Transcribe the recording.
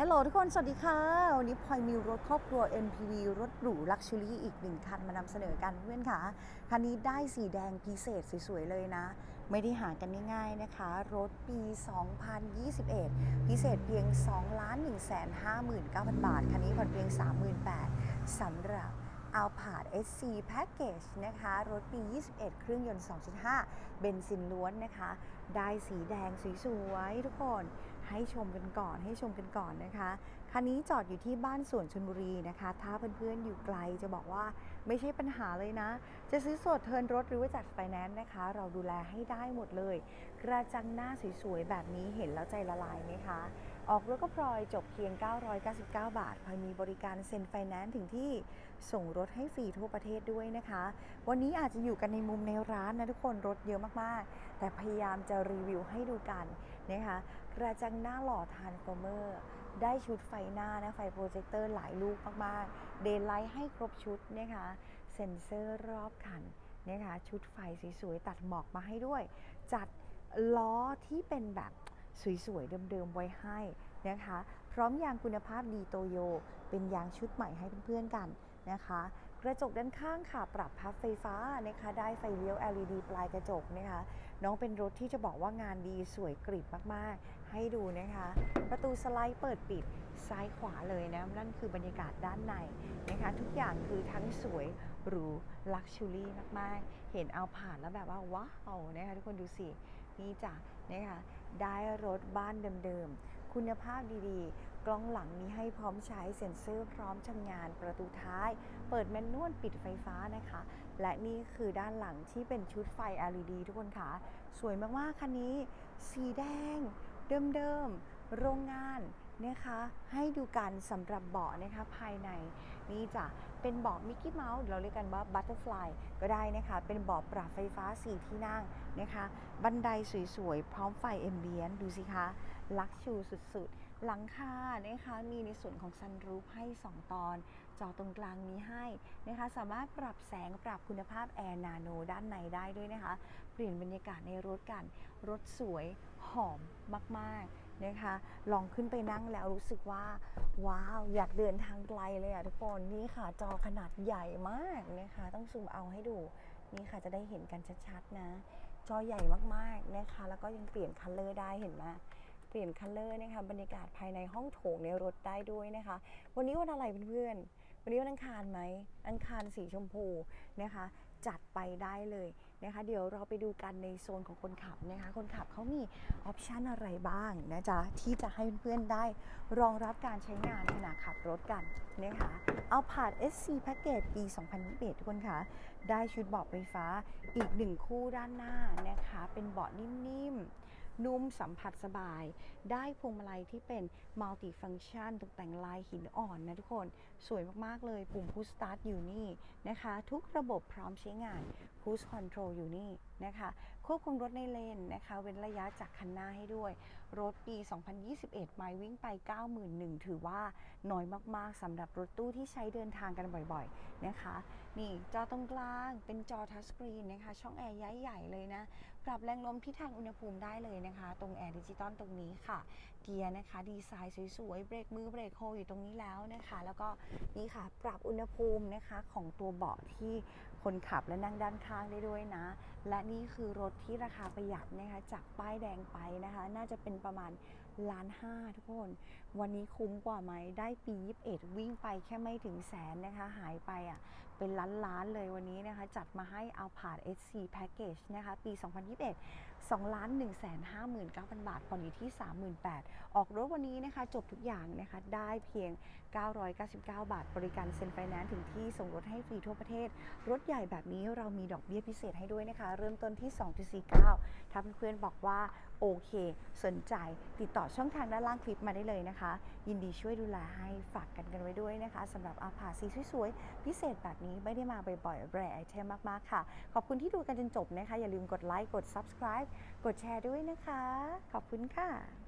ฮัลโหลทุกคน สวัสดีค่ะ วันนี้พลอยมีรถครอบครัว NPV รถหรูลักชัวรี่อีกหนึ่งคันมานำเสนอกันเพื่อนค่ะ คันนี้ได้สีแดงพิเศษสวยๆเลยนะ ไม่ได้หากันง่ายๆนะคะ รถปี 2021 พิเศษเพียง2 1 5 9 0 0 0 บาท คันนี้ผ่อนเพียง 38,000สำหรับ a l p a r d SC Package นะคะ รถปี 21 เครื่องยนต์ 2.5 เบนซินล้วนนะคะ ได้สีแดงสวยๆทุกคน ให้ชมกันก่อนให้ชมกันก่อนนะคะคันนี้จอดอยู่ที่บ้านสวนชนบุรีนะคะ ถ้าเพื่อนๆอยู่ไกลจะบอกว่าไม่ใช่ปัญหาเลยนะ จะซื้อสดเทินรถหรือว่าจัดไฟแนนซ์นะคะ เราดูแลให้ได้หมดเลย กระจังหน้าสวยๆ แบบนี้เห็นแล้วใจละลายไหมคะ ออกรถก็พลอยจบเพียง 999 บาทพลอยมีบริการเซ็นไฟแนนซ์ถึงที่ส่งรถให้ฟรีทั่วประเทศด้วยนะคะ วันนี้อาจจะอยู่กันในมุมในร้านนะทุกคนรถเยอะมากๆ แต่พยายามจะรีวิวให้ดูกัน นะคะกระจังหน้าหล่อทานฟอร์เมอร์ได้ชุดไฟหน้านะไฟโปรเจคเตอร์หลายลูกมากๆ เดนไลท์ให้ครบชุดนะคะเซ็นเซอร์รอบคันนะคะชุดไฟสวยๆ ตัดหมอกมาให้ด้วย จัดล้อที่เป็นแบบสวยๆ เดิมๆ ไว้ให้นะคะ พร้อมยางคุณภาพดีโตโย เป็นยางชุดใหม่ให้เพื่อนๆกันนะคะ ระจกด้านข้างค่ะ ปรับพับไฟฟ้านะคะได้ไฟเลี้ยว LED ปลายกระจกนะคะน้องเป็นรถที่จะบอกว่างานดีสวยกริบมากๆ ให้ดูนะคะ ประตูสไลด์เปิดปิดซ้ายขวาเลยนะ นั่นคือบรรยากาศด้านในนะคะทุกอย่างคือทั้งสวยหรูลักชัวรี่มากๆ เห็นเอาผ่านแล้วแบบว่าว้าวนะคะทุกคนดูสินี่จ้ะนะคะได้รถบ้านเดิมๆ คุณภาพดีๆ กล้องหลังมีให้พร้อมใช้เซ็นเซอร์พร้อมทำงานประตูท้าย เปิดแมนนวลปิดไฟฟ้านะคะ และนี่คือด้านหลังที่เป็นชุดไฟ LED ทุกคนค่ะ สวยมากๆ คันนี้ สีแดง เดิมๆ โรงงาน นะคะให้ดูกันสำหรับเบาะนะคะภายในนี่จะเป็นเบาะมิกกี้เมาส์เราเรียกกันว่าบัตเตอร์ฟลายก็ได้นะคะ เป็นเบาะปรับไฟฟ้า 4 ที่นั่งนะคะ บันไดสวยๆ พร้อมไฟเอมเบียนดูสิคะลักชูสุดๆ หลังคานะคะมีในส่วนของซันรูฟให้ 2 ตอน จอตรงกลางมีให้นะคะสามารถปรับแสงปรับคุณภาพแอร์นาโนด้านในได้ด้วยนะคะ เปลี่ยนบรรยากาศในรถกัน รถสวยหอมมากๆ นะคะ ลองขึ้นไปนั่งแล้วรู้สึกว่า ว้าวอยากเดินทางไกลเลยอะทุกคนนี่ค่ะจอขนาดใหญ่มากนะคะ ต้องซูมเอาให้ดูนี่ค่ะจะได้เห็นกันชัดๆนะ จอใหญ่มากๆนะคะ แล้วก็ยังเปลี่ยนคัลเลอร์ได้เห็นไหมเปลี่ยนคัลเลอร์นะคะบรรยากาศภายในห้องโถงในรถได้ด้วยนะคะ วันนี้วันอะไรเพื่อนๆวันนี้วันอังคารไหมอังคารสีชมพูนะคะ จัดไปได้เลยนะคะ เดี๋ยวเราไปดูกันในโซนของคนขับนะคะ คนขับเขามีออปชันอะไรบ้างนะจ๊ะ ที่จะให้เพื่อนๆได้รองรับการใช้งานขณะขับรถกันนะคะเอาผ่าน SC Package ปี 2021 ทุกคนค่ะได้ชุดเบาะไฟฟ้าอีกหนึ่งคู่ด้านหน้านะคะ เป็นเบาะนิ่มๆ นุ่มสัมผัสสบาย ได้พวงมาลัยที่เป็นมัลติฟังชันตกแต่งลายหินอ่อนนะทุกคน สวยมาก ๆ เลย ปุ่มพุชสตาร์ทอยู่นี่นะคะ ทุกระบบพร้อมใช้งาน Push Control อยู่นี่นะคะ ควบคุมรถในเลนนะคะ เว้นระยะจากคันหน้าให้ด้วย รถปี 2021 ไมล์วิ่งไป 91,000 ถือว่าน้อยมากๆสำหรับรถตู้ที่ใช้เดินทางกันบ่อยๆนะคะ นี่จอตรงกลางเป็นจอทัชสกรีนนะคะ ช่องแอร์ย้ายใหญ่เลยนะ ปรับแรงลมที่ทางอุณหภูมิได้เลยนะคะ ตรงแอร์ดิจิตอลตรงนี้ค่ะ เกียร์นะคะ ดีไซน์สวยๆ เบรกมือเบรกโฮอยู่ตรงนี้แล้วนะคะ แล้วก็นี่ค่ะ ปรับอุณหภูมินะคะของตัวเบาะที่คนขับและนั่งด้านข้างได้ด้วยนะ และนี่คือรถที่ราคาประหยัดนะคะจากป้ายแดงไปนะคะ น่าจะเป็นประมาณล้านห้าทุกคน วันนี้คุ้มกว่าไหมได้ปี 21 วิ่งไปแค่ไม่ถึงแสนนะคะ หายไปอะ เป็นล้านล้านๆเลยวันนี้นะคะ จัดมาให้เอาผ่าน SC Package นะคะ ปี 2021 2ล้าน1 5 9 0 0 0 บาทผ่อนอยู่ที่ 38,000ออกรถวันนี้นะคะ จบทุกอย่างนะคะ ได้เพียง 999 บาท บริการเซ็นไฟแนนซ์ถึงที่ส่งรถให้ฟรีทั่วประเทศ รถใหญ่แบบนี้เรามีดอกเบี้ยพิเศษให้ด้วยนะคะ เริ่มต้นที่ 2.49ถ้าเพื่อนๆบอกว่าโอเค สนใจติดต่อช่องทางด้านล่างคลิปมาได้เลยนะคะ ยินดีช่วยดูแลให้ฝากกันกันไว้ด้วยนะคะสำหรับอาภาสีสวยๆ พิเศษแบบนี้ไม่ได้มาบ่อยๆแรไอเทมมากๆค่ะ ขอบคุณที่ดูกันจนจบนะคะ อย่าลืมกดไลค์กด subscribe กดแชร์ด้วยนะคะ ขอบคุณค่ะ